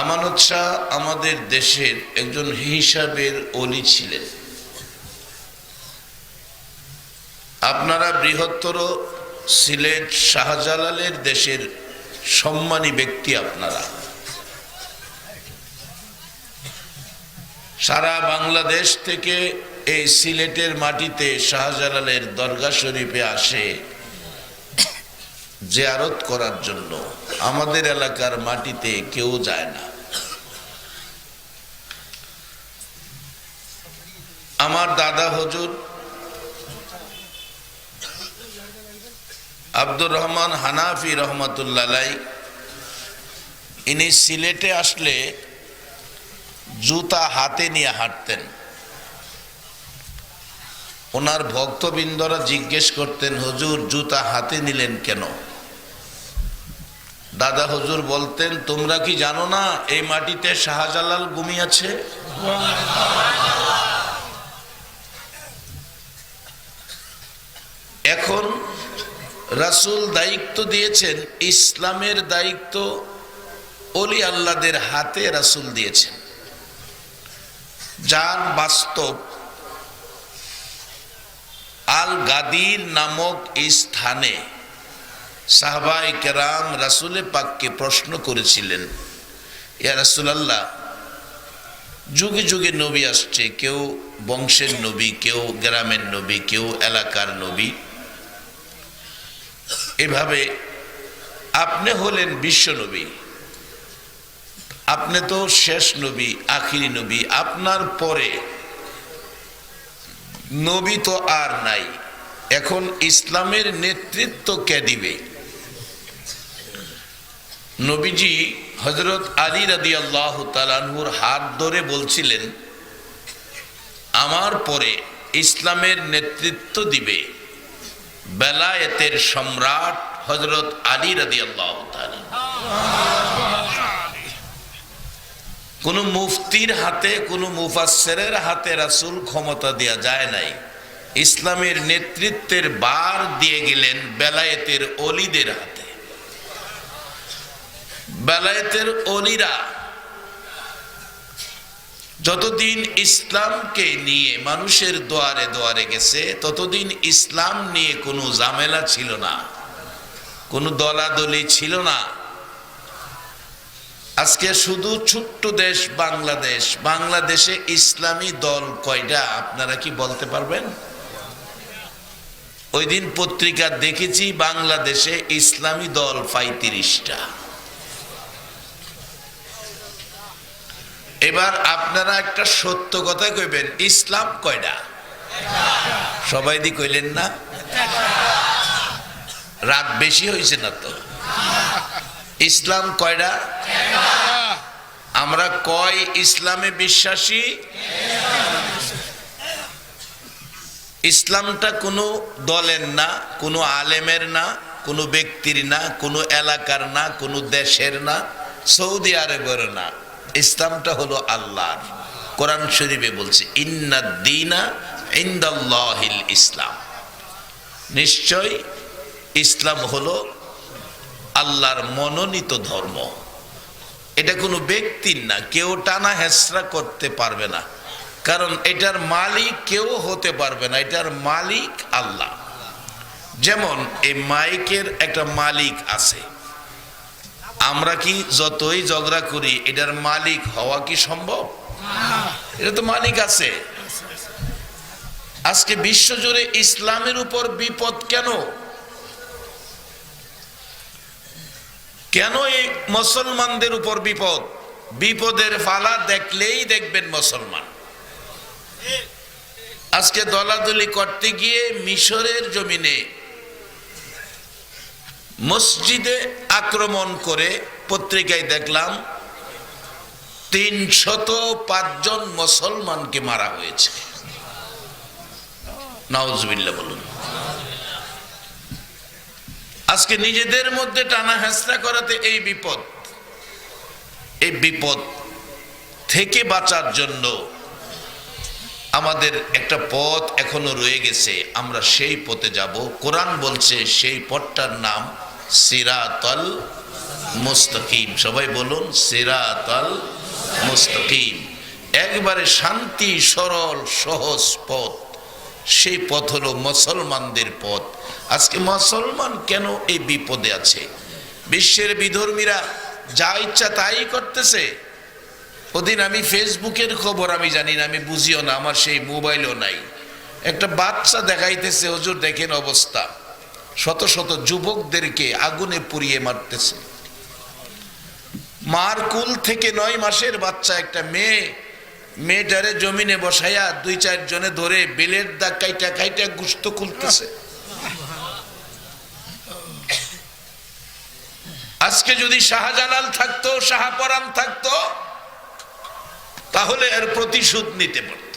আমানত শাহ আমাদের দেশের একজন হিসাবের অলি ছিলেন। আপনারা বৃহত্তর সিলেট শাহজালালের দেশের সম্মানী ব্যক্তি আপনারা। সারা বাংলাদেশ থেকে এই সিলেটের মাটিতে শাহজালালের দরগা শরীফে আসে জেয়ারত করার জন্য আমাদের এলাকার মাটিতে কেউ যায় না। আমার দাদা হজুর আব্দুর রহমান হানাফি রহমতুল্লাহ ইনি সিলেটে আসলে জুতা হাতে নিয়ে হাঁটতেন। ওনার ভক্তবৃন্দরা জিজ্ঞেস করতেন, হুজুর, জুতা হাতে নিলেন কেন? দাদা হুজুর বলতেন, তোমরা কি জানো না, এই মাটিতে শাহজালাল ঘুমিয়েছে এখন রাসুল দায়িত্ব দিয়েছেন, ইসলামের দায়িত্ব অলি আল্লাদের হাতে রাসুল দিয়েছেন। যার বাস্তব আল গাদির নামক এই স্থানে সাহবাই কেরাম রাসুলে পাককে প্রশ্ন করেছিলেন, ইয়া রাসুলাল্লাহ, যুগে যুগে নবী আসছে, কেউ বংশের নবী, কেউ গ্রামের নবী, কেউ এলাকার নবী। এভাবে আপনি হলেন বিশ্ব নবী, আপনি তো শেষ নবী, আখিরি নবী, আপনার পরে নবী তো আর নাই। এখন ইসলামের নেতৃত্ব কে দিবে? নবীজি হজরত আলী রাদি আল্লাহ তালানহুর হাত ধরে বলছিলেন, আমার পরে ইসলামের নেতৃত্ব দিবে বেলায়েতের সম্রাট হজরত আলী রাদি আল্লাহ কোন মুফতির হাতে, কোন মুফাসের হাতে রাসুল ক্ষমতা দেয়া যায় নাই। ইসলামের নেতৃত্বের বার দিয়ে গেলেন বেলায়েতের অলিদের হাতে। বেলায়েতের অলিরা যতদিন ইসলামকে নিয়ে মানুষের দোয়ারে দোয়ারে গেছে, ততদিন ইসলাম নিয়ে কোনো ঝামেলা ছিল না, কোনো দলাদলি ছিল না। আজকে শুধু ছোট্ট দেশ বাংলাদেশ। বাংলাদেশে ইসলামী দল কয়টা, আপনারা কি বলতে পারবেন? ওই দিন পত্রিকা দেখেছি, বাংলাদেশে ইসলামী দল পঁয়ত্রিশটা। এবার আপনারা একটা সত্য কথা কইবেন, ইসলাম কয়টা? সবাই দি কইলেন না? রাত বেশি হয়েছে না তো? ইসলাম কয়টা আমরা কয় ইসলামে বিশ্বাসী? ইসলামটা কোনো দলের না, কোনো আলেমের না, কোনো ব্যক্তির না, কোনো এলাকার না, কোনো দেশের না, সৌদি আরবের না। ইসলামটা হলো আল্লাহর। কোরআন শরীফে বলছে ইন্নাদ্দিনা ইন্দাল্লাহিল ইসলাম। নিশ্চয় ইসলাম হলো আল্লাহর মনোনীত ধর্ম। এটা কোনো ব্যক্তির না, কেউ টানা হেসরা করতে পারবে না। কারণ এটার মালিক কেউ হতে পারবে না, এটার মালিক আল্লাহ। যেমন এই মাইকের একটা মালিক আছে। আমরা কি যতই ঝগড়া করি, এটার মালিক হওয়া কি সম্ভব? এটা তো মালিক আছে। আজকে বিশ্বজুড়ে ইসলামের উপর বিপদ কেন? কেন এই মুসলমানদের উপর বিপদ? বিপদের ফালা দেখলেই দেখবেন মুসলমান। আজকে দলাদলি করতে গিয়ে মিশরের জমিনে মসজিদে আক্রমণ করে পত্রিকায় দেখলাম, তিনশত পাঁচজন মুসলমানকে মারা হয়েছে। নওয়াজবিল্লা বলুন। আজকে নিজেদের মধ্যে টানা হেঁচড়া করাতে এই বিপদ এই বিপদ থেকে বাঁচার জন্য আমাদের একটা পথ এখনও রয়ে গেছে, আমরা সেই পথে যাব। কোরআন বলছে সেই পথটার নাম সিরাতল মুস্তকিম। সবাই বলুন সিরাতাল মুস্তকিম। একবারে শান্তি, সরল, সহজ পথ। সেই পথ হলো মুসলমানদের পথ। আজকে মুসলমান কেন এই বিপদে আছে? বিশ্বের বিধর্মীরা যা ইচ্ছা তাই করতেছে। ওদিন আমি ফেসবুকের খবর, আমি জানি না, আমি বুঝিও না, আমার সেই মোবাইলও নাই। একটা বাচ্চা দেখাইতেছে, হুজুর দেখেন অবস্থা। শত শত যুবকদেরকে আগুনে পুড়িয়ে মারতেছে। মার কুল থেকে নয় মাসের বাচ্চা একটা মেয়ে, মেয়েটারে জমিনে বসাইয়া দুই চার জনে ধরে বেলের দাগ কাইটা কাইটা গুস্ত খুলতেছে। আজকে যদি শাহজালাল থাকতো শাহপরান থাকতো, তাহলে এর প্রতিশোধ নিতে পারত।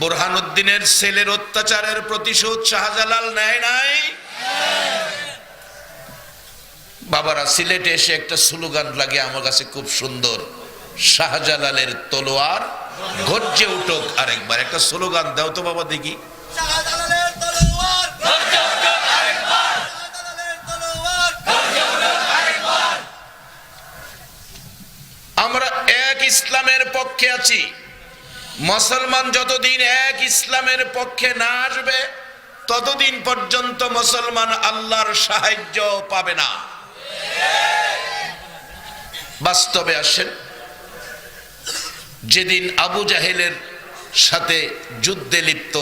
বোরহানুদ্দিনের ছেলের অত্যাচারের প্রতিশোধ শাহজালাল নেয় নাই। বাবারা, সিলেটে এসে একটা স্লোগান লাগে, আমার কাছে খুব সুন্দর, শাহজালালের তলোয়ার গর্জে উঠুক আরেকবার। একটা স্লোগান, দাও তো বাবা দেখি শাহজালালের তলোয়ার শাহজালালের তলোয়ার আমরা এক ইসলামের পক্ষে আছি। মুসলমান যতদিন এক ইসলামের পক্ষে না আসবে, ততদিন পর্যন্ত মুসলমান আল্লাহর সাহায্য পাবে না। বাস্তবে আসেন, যেদিন আবু জাহেলের সাথে যুদ্ধে লিপ্ত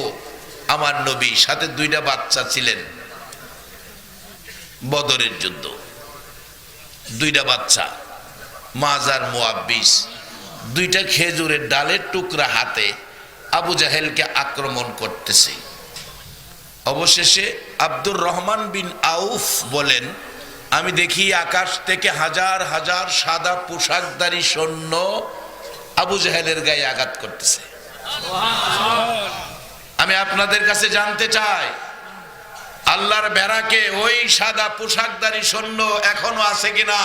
আমার নবী, সাথে দুইটা বাচ্চা ছিলেন, বদরের যুদ্ধ। দুইটা বাচ্চা, মাজার মোয়াব্বিস। দুইটা খেজুরের ডালের টুকরা হাতে আবু জাহেলকে আক্রমণ করতেছে। অবশেষে আব্দুর রহমান বিন আউফ বলেন, আমি দেখি আকাশ থেকে হাজার হাজার সাদা পোশাকধারী সৈন্য আবু জাহেলের গায়ে আঘাত করতেছে। আমি আপনাদের কাছে জানতে চাই, আল্লাহর বেড়াকে ওই সাদা পোশাকধারী সৈন্য এখনও আছে কিনা?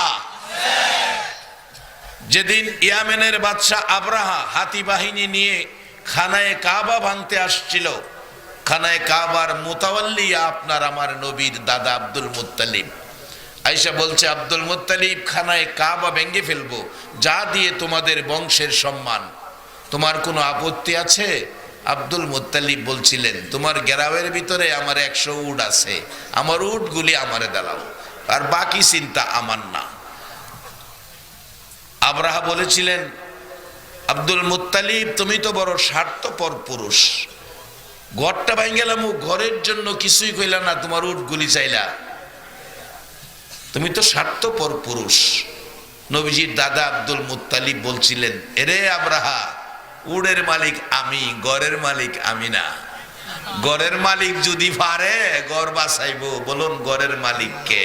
যেদিন ইয়ামেনের বাদশাহ আব্রাহা হাতি বাহিনী নিয়ে খানায় কাবা ভাঙতে আসছিল, খানায় কাবার মোতাওয়াল্লি আপনার আমার নবীর দাদা আব্দুল মুত্তালিব। আইসা বলছে, আব্দুল মুত্তালিব, খানায় কাবা ভেঙে ফেলব, যা দিয়ে তোমাদের বংশের সম্মান। তোমার কোনো আপত্তি আছে? আব্দুল মুত্তালিব বলছিলেন, তোমার গ্রামের ভিতরে আমার একশো উট আছে, আমার উটগুলি আমারে দাঁড়াও, আর বাকি চিন্তা আমার না। আব্রাহা বলেছিলেন, আব্দুল মুত্তালিব, তুমি তো বড় স্বার্থপর পুরুষ। ঘরটা ভাই গেলাম ঘরের জন্য কিছুই কইলা না, তোমার উট গুলি চাইলা। তুমি তো স্বার্থপর পুরুষ। নবীজির দাদা আব্দুল মুত্তালিব বলছিলেন, এরে আবরাহা উড়ের মালিক আমি গড়ের মালিক আমি না। গড়ের মালিক যদি পারে গড় বাসাইব বলুন গড়ের মালিককে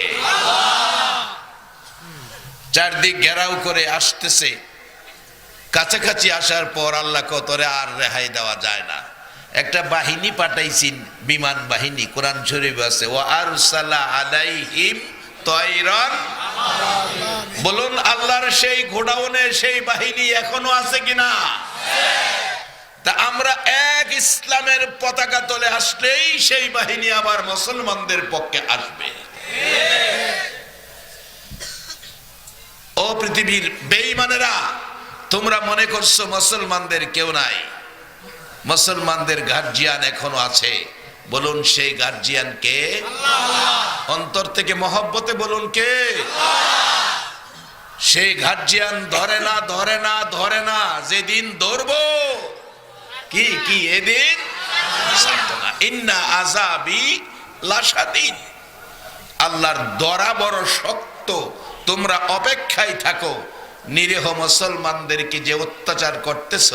চারদিক ঘেরাও করে আসতেছে, কাছাকাছি আসার পর আল্লাহ কতরে আর রেহাই দেওয়া যায় না। একটা বাহিনী পাঠাইছেন বিমান বাহিনী, কোরআন শরীফ আছে ও আর আলাইহিম তয়রন বলুন, আল্লাহর সেই গোডাউনে সেই বাহিনী এখনও আছে কিনা? তা আমরা এক ইসলামের পতাকা তলে আসলেই সেই বাহিনী আবার মুসলমানদের পক্ষে আসবে। ও পৃথিবীর বেঈমানেরা তোমরা মনে করছ মুসলমানদের কেউ নাই। মুসলমানদের গার্জিয়ান এখনও আছে। বলুন সেই গার্জিয়ান কে? অন্তর থেকে মহব্বতে বলুন কে? সেই গার্জিয়ান ধরে না ধরে না ধরে না যেদিন ধরবো। কি কি এদিন? ইন্না আজাবি লাসাদিন আল্লাহর দরা বড় শক্ত তোমরা অপেক্ষায় থাকো। নিরীহ মুসলমানদেরকে যে অত্যাচার করতেছ,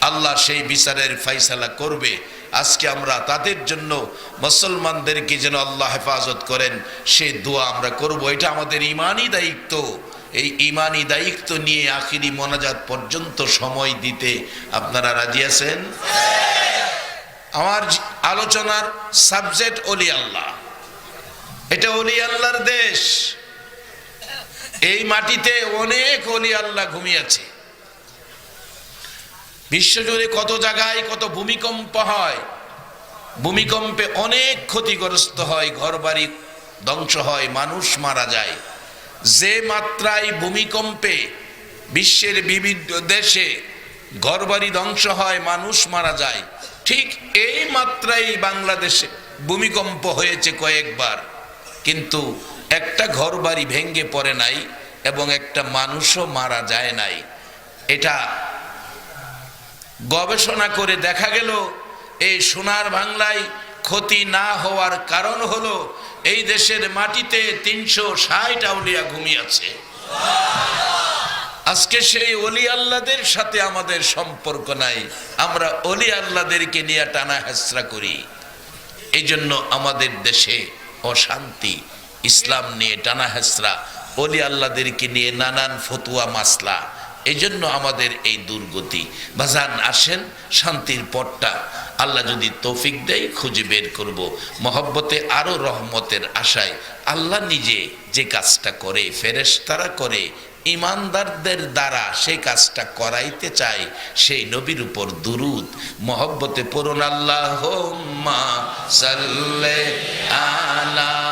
আল্লাহ সেই বিচারের ফাইসালা করবে। আজকে আমরা তাদের জন্য মুসলমানদেরকে যেন আল্লাহ হেফাজত করেন, সে দোয়া আমরা করব। এটা আমাদের ইমানই দায়িত্ব। এই ইমানি দায়িত্ব নিয়ে আখিরি মোনাজাত পর্যন্ত সময় দিতে আপনারা রাজি আছেন? আমার আলোচনার সাবজেক্ট অলি আল্লাহ। এটা অলি আল্লাহর দেশ। এই মাটিতে অনেক অলি আল্লাহ ঘুমিয়েছে। বিশ্বজুড়ে কত জায়গায় কত ভূমিকম্প হয়। ভূমিকম্পে অনেক ক্ষতিগ্রস্ত হয়, ঘরবাড়ি ধ্বংস হয়, মানুষ মারা যায়। যে মাত্রায় ভূমিকম্পে বিশ্বের বিভিন্ন দেশে ঘরবাড়ি ধ্বংস হয়, মানুষ মারা যায়, ঠিক এই মাত্রায় বাংলাদেশে ভূমিকম্প হয়েছে কয়েকবার। কিন্তু একটা ঘরবাড়ি ভেঙ্গে পড়ে নাই এবং একটা মানুষও মারা যায় নাই। এটা গবেষণা করে দেখা গেল, এই সোনার বাংলায় ক্ষতি না হওয়ার কারণ হলো, এই দেশের মাটিতে তিনশো ষাট আউলিয়া ঘুমিয়েছে আজকে সেই অলি আল্লাদের সাথে আমাদের সম্পর্ক নাই। আমরা অলি আল্লাদেরকে নিয়ে টানা হেসরা করি। এই জন্য আমাদের দেশে অশান্তি ইসলাম নিয়ে টানা হেসরা অলি আল্লাদেরকে নিয়ে নানান ফতুয়া মাসলা। এই জন্য আমাদের এই দুর্গতি। বাজান, আসেন, শান্তির পথটা। আল্লাহ যদি তৌফিক দেয়, খুঁজে বের করব। মহব্বতে আরও রহমতের আশায় আল্লাহ নিজে যে কাজটা করে, ফেরেশতারা করে, ইমানদারদের দ্বারা সেই কাজটা করাইতে চায়, সেই নবীর উপর দুরুদ। মহব্বতে পড়ুন আল্লাহ আলা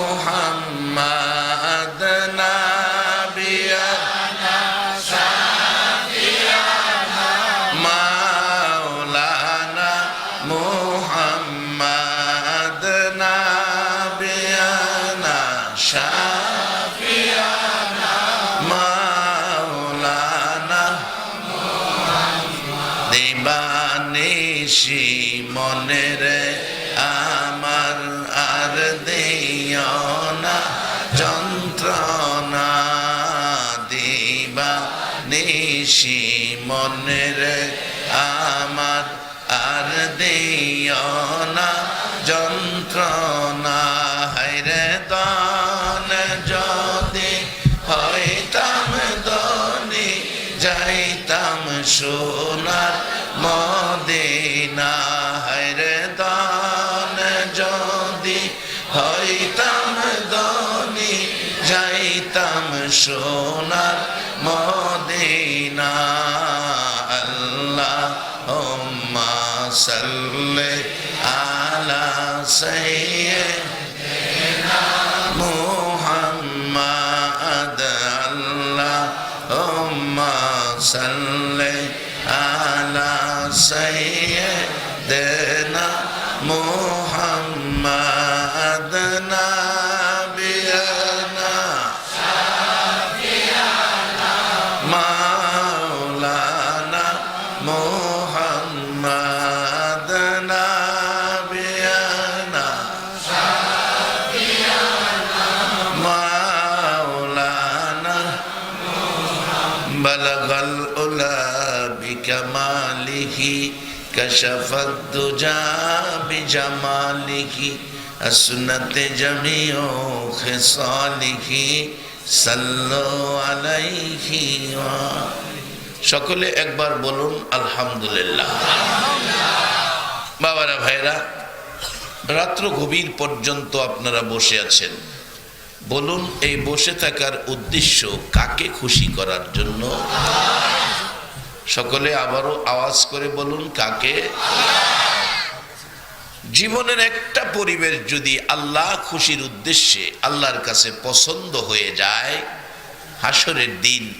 দিবানিশি মনের আমার আর দিও না। যন্ত্রণা দিবা নিশি মনের আমার আর দিও না। যন্ত্রণা হাইরে দান, যদি হইতাম দনি যাইতাম সোনার সোনার মদিনা আল্লাহ সাল্লে কশফত দুজা বিজমালিহি আসনত জমিও খিসালিহি সাল্লু আলাইহি ওয়া সকলে একবার বলুন, আলহামদুলিল্লাহ। বাবারা ভাইরা রাত্র গভীর পর্যন্ত আপনারা বসে আছেন। বলুন, এই বসে থাকার উদ্দেশ্য কাকে খুশি করার জন্য? সকলে আবারও আওয়াজ করে বলুন কাকে? জীবনের একটা পরিবেশ যদি আল্লাহ খুশির উদ্দেশ্যে আল্লাহর কাছে পছন্দ হয়ে যায়, হাসরের দিন